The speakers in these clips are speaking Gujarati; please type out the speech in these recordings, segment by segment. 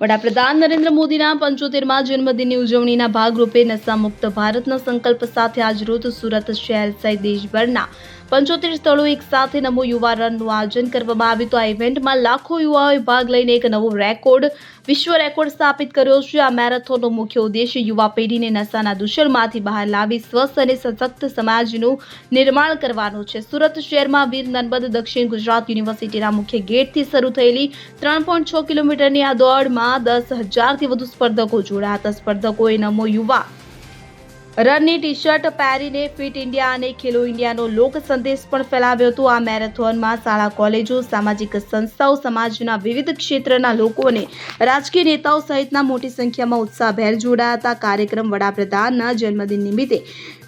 વડાપ્રધાન નરેન્દ્ર મોદીના પંચોતેરમાં જન્મદિનની ઉજવણીના ભાગરૂપે નશામુક્ત ભારતના સંકલ્પ સાથે આજરોજ સુરત શહેર સહિત દેશભરના પંચોતેર સ્થળો એક સાથે નમો યુવા રનનું આયોજન કરવામાં આવ્યું. તો આ ઇવેન્ટમાં લાખો યુવાઓએ ભાગ લઈને એક નવો રેકોર્ડ, વિશ્વ રેકોર્ડ સ્થાપિત કર્યો છે. આ મેરેથોનનો મુખ્ય ઉદ્દેશ્ય યુવા પેઢીને નશાના દૂષણમાંથી બહાર લાવી સ્વસ્થ અને સશક્ત સમાજનું નિર્માણ કરવાનો છે. સુરત શહેરમાં વીર નર્મદ, દક્ષિણ ગુજરાત યુનિવર્સિટીના મુખ્ય ગેટથી શરૂ થયેલી ત્રણ પોઈન્ટ છ કિલોમીટરની આ દોડમાં દસ હજારથી વધુ સ્પર્ધકો જોડાયા હતા. સ્પર્ધકોએ નમો યુવા રનની ટી શર્ટ પહેરીને ફિટ ઇન્ડિયા અને ખેલો ઇન્ડિયાનો લોક સંદેશ પણ ફેલાવ્યો હતો. આ મેરેથોનમાં શાળા, કોલેજો, સામાજિક સંસ્થાઓ, સમાજના વિવિધ ક્ષેત્રના લોકો અને રાજકીય નેતાઓ સહિતના મોટી સંખ્યામાં ઉત્સાહભેર જોડાયા હતા. કાર્યક્રમ વડાપ્રધાનના જન્મદિન નિમિત્તે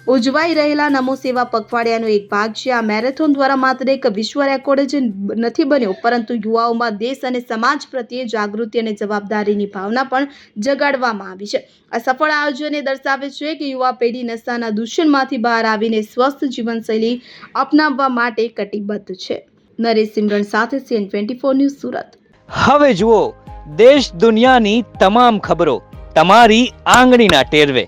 ઉજવાઈ રહેલા નમો સેવા પખવાડિયાનો એક ભાગ છે. આ મેરેથોન દ્વારા માત્ર એક વિશ્વ રેકોર્ડ જ નથી બન્યો, પરંતુ યુવાઓમાં દેશ અને સમાજ પ્રત્યે જાગૃતિ અને જવાબદારીની ભાવના પણ જગાડવામાં આવી છે. આ સફળ આયોજને દર્શાવે છે કે યુવા પેઢી નશાના દૂષણમાંથી બહાર આવીને સ્વસ્થ જીવનશૈલી અપનાવવા માટે કટિબદ્ધ છે. નરેશ સિમરન સાથે CN twenty four news Surat. હવે જુઓ, દેશ દુનિયાની તમામ ખબરો તમારી આંગળીના ટેરવે.